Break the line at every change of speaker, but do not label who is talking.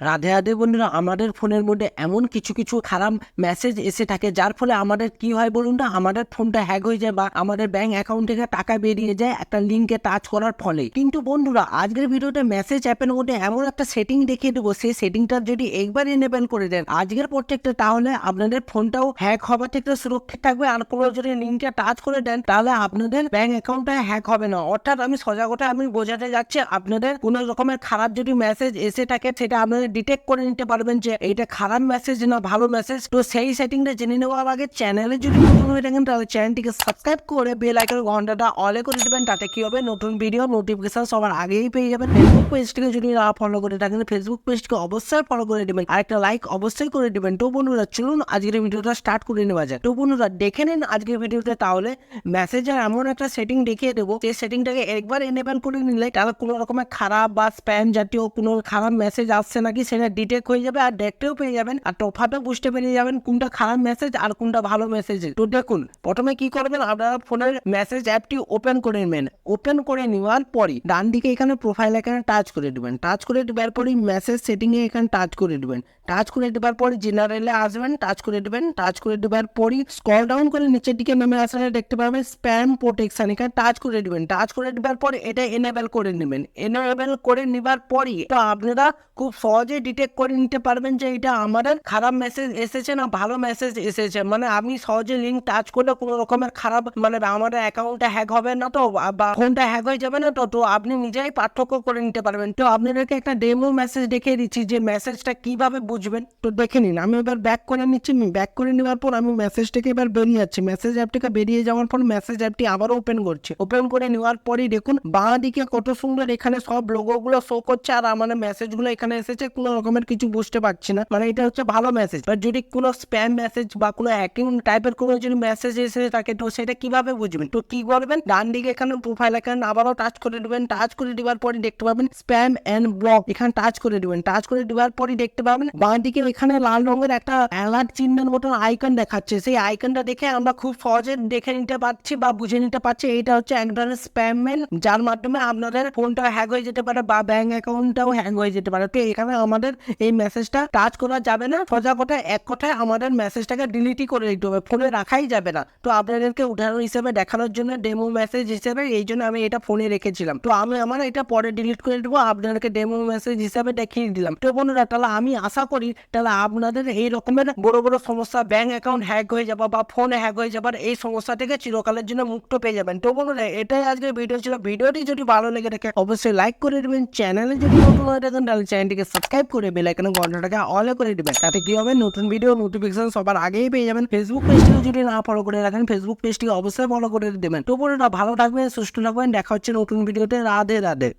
রাধে রাধে বন্ধুরা, আমাদের ফোনের মধ্যে এমন কিছু কিছু খারাপ মেসেজ এসে থাকে, যার ফলে আমাদের কি হয় বলুন না, আমাদের ফোনটা হ্যাক হয়ে যায় বা আমাদের ব্যাংক অ্যাকাউন্ট থেকে টাকা বেরিয়ে যায় একটা লিঙ্কে টাচ করার ফলে। কিন্তু বন্ধুরা, আজকের ভিডিওতে মেসেজ অ্যাপের মধ্যে এমন একটা সেটিং দেখিয়ে দেবো, সেই সেটিংটা যদি একবার এনেবেল করে দেন, আজকের প্রত্যেকটা তাহলে আপনাদের ফোনটাও হ্যাক হওয়ার থেকে সুরক্ষিত থাকবে। আর কোনো যদি লিঙ্কটা টাচ করে দেন, তাহলে আপনাদের ব্যাংক অ্যাকাউন্টটা হ্যাক হবে না। অর্থাৎ আমি সজাগতা আমি বোঝাতে যাচ্ছি, আপনাদের কোনো রকমের খারাপ যদি মেসেজ এসে থাকে, সেটা আপনাদের ডিটেক্ট করে নিতে পারবেন যে এটা খারাপ মেসেজ না ভালো মেসেজ তো সেই সেটিংটা জেনে নেওয়ার আগে চ্যানেলে যদি নতুন হয়ে থাকেন, তাহলে চ্যানেলটিকে সাবস্ক্রাইব করে বেল আইকন ঘন্টাটা অলে করে দেবেন, তাতে কি হবে? নতুন ভিডিও নোটিফিকেশন সবার আগেই পেয়ে যাবেন। ফেসবুক পেজটিকে যদি না ফলো করে থাকেন ফেসবুক পেজটিকে অবশ্যই ফলো করে দেবেন। আর একটা লাইক অবশ্যই করে দেবেন। তো বন্ধুরা, চলুন আজকের ভিডিওটা স্টার্ট করে নেওয়া যায় তো বন্ধুরা, দেখে নিন আজকের ভিডিওতে তাহলে। মেসেজের এমন একটা সেটিং দেখিয়ে দেবো। সেই সেটিংটাকে একবার এনেবেল করে নিলে তাহলে কোনো রকমের খারাপ বা স্প্যাম জাতীয় কোনো খারাপ মেসেজ আসছে নাকি সেটা ডিটেক্ট হয়ে যাবে আর দেখতেও পেয়ে যাবেন আর তফাতও বুঝতে পেরে যাবেন কোনটা খারাপ মেসেজ আর কোনটা ভালো মেসেজ তো দেখুন, প্রথমে কি করবেন? আপনারা ফোনের মেসেজ অ্যাপটি ওপেন করে নেবেন। ওপেন করে নেওয়ার পরই ডান দিকে এখানে প্রোফাইল এখানে টাচ করে দেবেন। টাচ করে দেওয়ার পরই মেসেজ সেটিংয়ে এখানে টাচ করে দেবেন। টাচ করে দেওয়ার পরে জেনারেলে আসবেন টাচ করে দেবেন টাচ করে দেওয়ার পরই স্ক্রল ডাউন করে নিচের দিকে নেমে আসলে দেখতে পাবেন স্প্যাম প্রোটেকশন এখানে টাচ করে দেবেন। টাচ করে দেওয়ার পরে এটা এনেবেল করে নেবেন। এনেবেল করে নেবার পরই তো আপনারা খুব সহজে ডিটেক্ট করে নিতে পারবেন যে এটা আমার খারাপ মেসেজ এসেছে না ভালো মেসেজ এসেছে। মানে আমি সহজে লিঙ্ক টাচ করলে কোনো রকমের খারাপ মানে আমার অ্যাকাউন্টটা হ্যাক হবে না তো, বা ফোনটা হ্যাক হয়ে যাবে না তো তো আপনি নিজেই পার্থক্য করে নিতে পারবেন। তো আপনাদেরকে একটা ডেমো মেসেজ দেখিয়ে দিচ্ছি যে মেসেজটা কীভাবে বুঝবেন। তো দেখে নিন, আমি এবার ব্যাক করে নিচ্ছি। ব্যাক করে নেওয়ার পর আমি মেসেজটাকে এবার বেরিয়ে যাচ্ছি। মেসেজ অ্যাপ থেকে বেরিয়ে যাওয়ার পর মেসেজ অ্যাপটি আবার ওপেন করছি। ওপেন করে নেওয়ার পরেই দেখুন বাঁ দিকে কত সুন্দর এখানে সব লোগোগুলো শো করছে আর আমার মেসেজগুলো এখানে এসেছে। কোনো রকমের কিছু বুঝতে পারছি না। মানে এটা হচ্ছে ভালো মেসেজ বা যদি কোনো স্প্যাম মেসেজ বা কোনো হ্যাকিং টাইপের কোনো যদি মেসেজ এসে থাকে, তো সেটা কীভাবে বুঝবেন? তো কি করবেন? ডান দিকে এখানে প্রোফাইল এখানে আবারও টাচ করে দেবেন। টাচ করে দেওয়ার পরে দেখতে পাবেন স্প্যাম এন্ড ব্লক এখানে টাচ করে দেবেন। টাচ করে দেওয়ার পরে দেখতে পাবেন বাঁ দিকে এখানে লাল রঙের একটা অ্যালার্ট চিহ্নের মতন আইকন দেখাচ্ছে। সেই আইকনটা দেখে আমরা খুব সহজে দেখে নিতে পারছি বা বুঝে নিতে পারছি। এটা হচ্ছে এক ধরনের স্প্যাম যার মাধ্যমে আপনাদের ফোনটা হ্যাক হয়ে যেতে পারে বা ব্যাংক অ্যাকাউন্টটাও হ্যাক হয়ে যেতে পারে। তো এখানে আমাদের এই মেসেজটা টাচ করা যাবে না। সোজা কথায় এক কথায় আমাদের মেসেজটাকে ডিলিটই করে দিতে হবে। ফোনে রাখাই যাবে না। তো আপনাদেরকে উদাহরণ হিসেবে দেখানোর জন্য ডেমো মেসেজ হিসেবে এই জন্য আমি এটা ফোনে রেখেছিলাম। তো আমি আমার এটা পরে ডিলিট করে দেবো। আপনাদেরকে ডেমো মেসেজ হিসেবে দেখিয়ে দিলাম। তো বন্ধুরা, তাহলে আমি আশা করি তাহলে আপনাদের এই রকমের বড় বড় সমস্যা ব্যাংক অ্যাকাউন্ট হ্যাক হয়ে যাবা বা ফোন হ্যাক হয়ে যাবার এই সমস্যা থেকে চিরকালের জন্য মুক্ত পেয়ে যাবেন। তো বন্ধুরা, এটাই আজকের ভিডিও ছিল। ভিডিওটি যদি ভালো লেগে থাকে, অবশ্যই লাইক করে দেবেন। চ্যানেলে যদি নতুন হয়ে থাকেন, তাহলে চ্যানেলটিকে সাবস্ক্রাইব করে বেল আইকনের ঘন্টাটাকে অলে করে দিবেন। তাতে কি হবে? নতুন ভিডিও নোটিফিকেশন সবার আগেই পেয়ে যাবেন। ফেসবুক পেজটিকে যদি না ফলো করে রাখেন ফেসবুক পেজটি অবশ্যই ফলো করে দেবেন। তো পুরোটা ভালো থাকবেন, সুস্থ থাকবেন, দেখা হচ্ছে নতুন ভিডিওতে রাধে রাধে।